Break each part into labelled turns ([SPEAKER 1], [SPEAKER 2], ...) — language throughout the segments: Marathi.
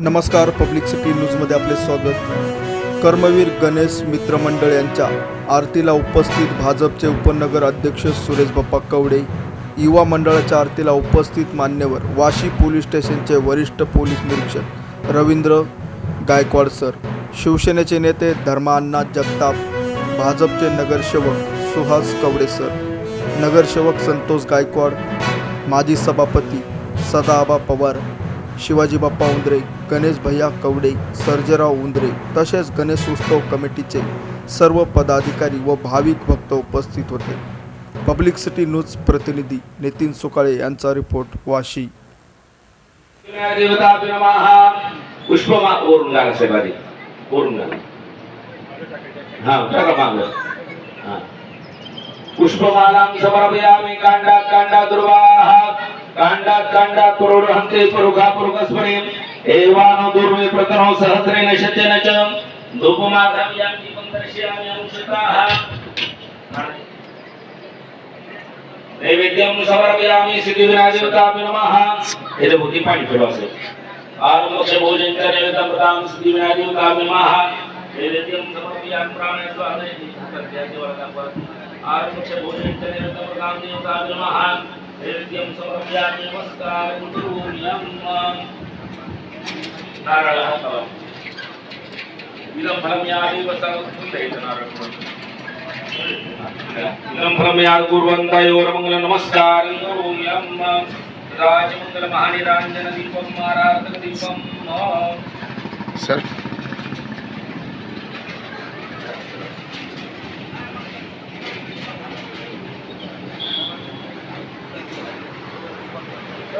[SPEAKER 1] नमस्कार पब्लिक सिटी न्यूजमध्ये आपले स्वागत. कर्मवीर गणेश मित्रमंडळ यांच्या आरतीला उपस्थित भाजपचे उपनगर अध्यक्ष सुरेश बाप्पा कवडे युवा मंडळाच्या आरतीला उपस्थित मान्यवर वाशी पोलीस स्टेशनचे वरिष्ठ पोलीस निरीक्षक रवींद्र गायकवाड सर शिवसेनेचे नेते धर्माअण्णा जगताप भाजपचे नगरसेवक सुहास कवडे सर नगरसेवक संतोष गायकवाड माजी सभापती सदाबा पवार शिवाजी बाप्पा उंदरे गणेश भैया कवडे सर्जेराव उंदरे तसेच गणेश उत्सव कमिटीचे सर्व पदाधिकारी व भाविक भक्त उपस्थित होते. पब्लिक सिटी न्यूज प्रतिनिधी नितीन सुकाळे यांचा रिपोर्ट वाशी.
[SPEAKER 2] देवता नमः पुष्पमा वरून घाला साहेबांनी वरून हा टाका माग? हा. पुष्पमालां समर्पयामि काण्डात् काण्डात् दुर्वाः काण्डात् काण्डात् पुरोहन्ते पुरुखा पुरुखस्मरे एवान दुर्वे प्रतनो सहस्रेण शतेन च धूपमाधाम्यां दीपं दर्शयामि अंशताः नैवेद्यम समर्पयामि सिद्धिविनायकाभ्यो नमः। हे बुद्धी पाणी फिरवा असेल. आरंभक्ष भोजन च नैवेद्यम प्रदान सिद्धिविनायकाभ्यो नमः। नैवेद्यम समर्पयामि प्राणाय आरंभक्ष भोजन च नैवेद्यम प्रदान देवताभ्यो नमः। நித்யம் சமவ்யாதி நமஸ்காரம் குருவியம் மாம் நாராயண பலம் இதம் பலம் யாதி வசனம் இதம் பலம் யார் குருவந்தாயோரமங்கல நமஸ்காரம் குருவியம் மாம்
[SPEAKER 1] ராஜமங்கல
[SPEAKER 2] மகாநிராஞ்சன தீபம் ஆராதக தீபம் மாம் சார்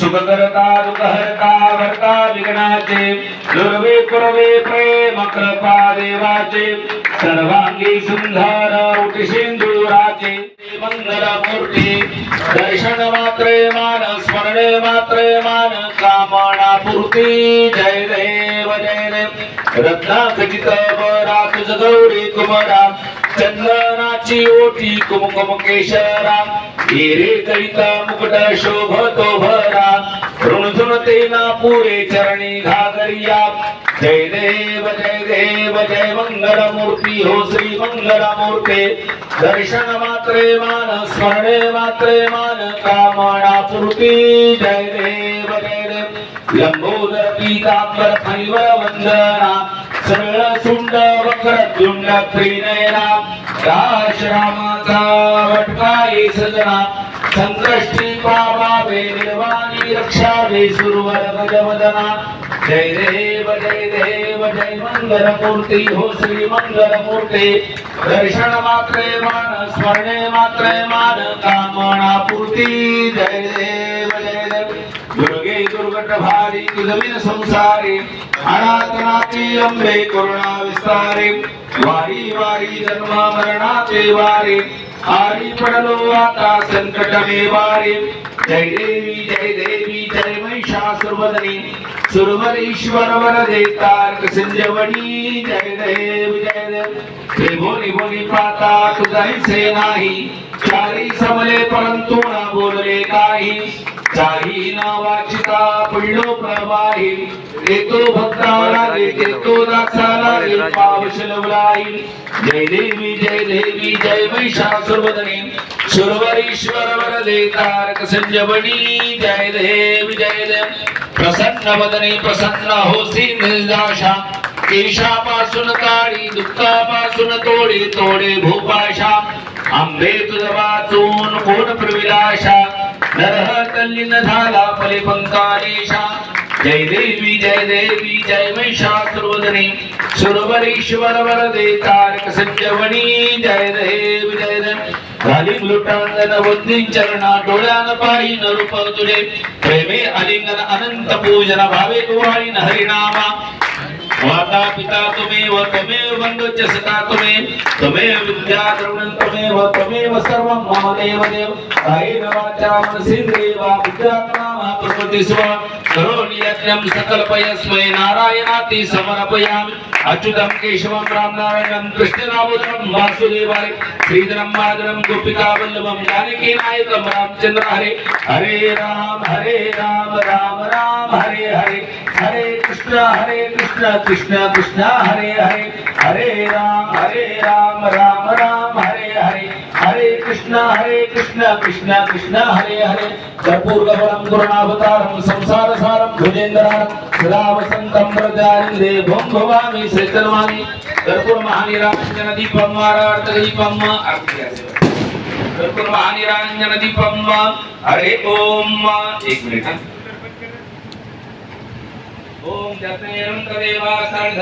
[SPEAKER 2] सुख करता सुखकर्ता दुःखहर्ता भर्ता विघ्नाचे दुर्वे कुरवे प्रेम कृपा देवाचे सर्वांगी सुंदर उटी सिंधुराचे मंगल मूर्ती दर्शन मात्रे मान स्मरणे मात्रे मान कामना पूर्ती जय देव जय देव। रत्नाखचित बरा तुझ गौरी कुमरा चंदनाची ओटी कुमकुम केशरा हिरे कविता मुकुट शोभतो भरा. ऋणझुणते ना पुरे चरणी घागरिया. जय देव जय देव जय मंगल मूर्ती हो श्री मंगल मूर्ते दर्शन मात्रे मान स्मरणे मात्रे मान कामना पूर्ती. जय देव जय देव. लंबोदर पीतांबर फणीवर वंदना. सरळ सुंड वक्र द्युंड त्रिनयना राश रामाचा वटकाई सजना संकष्टी पावावे निर्वाणी रक्षावे सुरवर गजवदना जय देव जय देव जय मंगल मूर्ती हो श्री मंगल मूर्ती दर्शन मात्रे मान स्मरणे मात्रे मान कामना पूर्ती जय देव भारी तुझविन संसारी अनाथनाची अंबे करुणा विस्तारे वारी वारी जन्म मरणाचे वारे आरी पडलो आता संकट वारे जय देवी जय देवी जय महिषासुरवदनी सुरवरीश्वर वरदे तारक संजवणी जय देव जय देव त्रिभुवनी भुवनी भोनी पाता तुझाईचे नाही। चारी समले परंतु न बोलले काही। काही न वाचिता पडलो प्रवाही। देतो भक्ताला रे देतो दासाला रे पावशलवलाई जय देवी जय देवी जय महिषासुरवदनी सुरवरीश्वर वरदे तारक संजमणी जय देव जय देव प्रसन्न वदनी प्रसन्न होसी निर्दाशा केशापासून काळी दुःखापासून तोडी तोडे भूपाशा. आंबे तुझ वाचून कोण प्रविलाशा. नरह तल्लीन झाला फले पंकालेशा. जय देवी जय देवी जय महिषासुरवदनी सुरवरीश्वर वरदे तारक संजवणी जय देव जय देव घाली लुटांगण वंदीन चरणा डोळ्यान पायी न रूप तुझे प्रेमे अलिंगन अनंत पूजन भावे कुवाळी हरिनामा माता पिता त्वमेव त्वमेव बन्धुश्च सखा त्वमेव त्वमेव विद्या द्रविणं त्वमेव त्वमेव सर्वं मम देव देव कायेन वाचा मनसेन्द्रियवा बुद्ध्यात्मना वा प्रकृति स्व करोमि यज्ञं सकल्पयस्मै नारायणाति समर्पयामि अच्युतं केशवं रामनारायणं कृष्णदामोदरं वासुदेवाय श्रीधरं माधरं गोपिकावल्लभं जानकीनायकं रामचन्द्र हरे हरे राम हरे राम राम राम हरे हरे हरे कृष्ण हरे कृष्ण कृष्ण कृष्ण हरे हरे हरे राम हरे राम राम राम हरे हरे हरे कृष्ण हरे कृष्ण कृष्ण कृष्ण हरे हरे। कर्पूरगमनं गुरुणावतारं संसारसारं भुजेन्द्रारं सदा वसन्तं व्रजारिन्दे भुं भवामि श्रीतर्माणि कर्पूर महानिराञ्जन दीपं वा। कर्पूर महानिराञ्जन दीपं हरे ओम एक मिनिट ఓం జపేరం తదేవాసాన్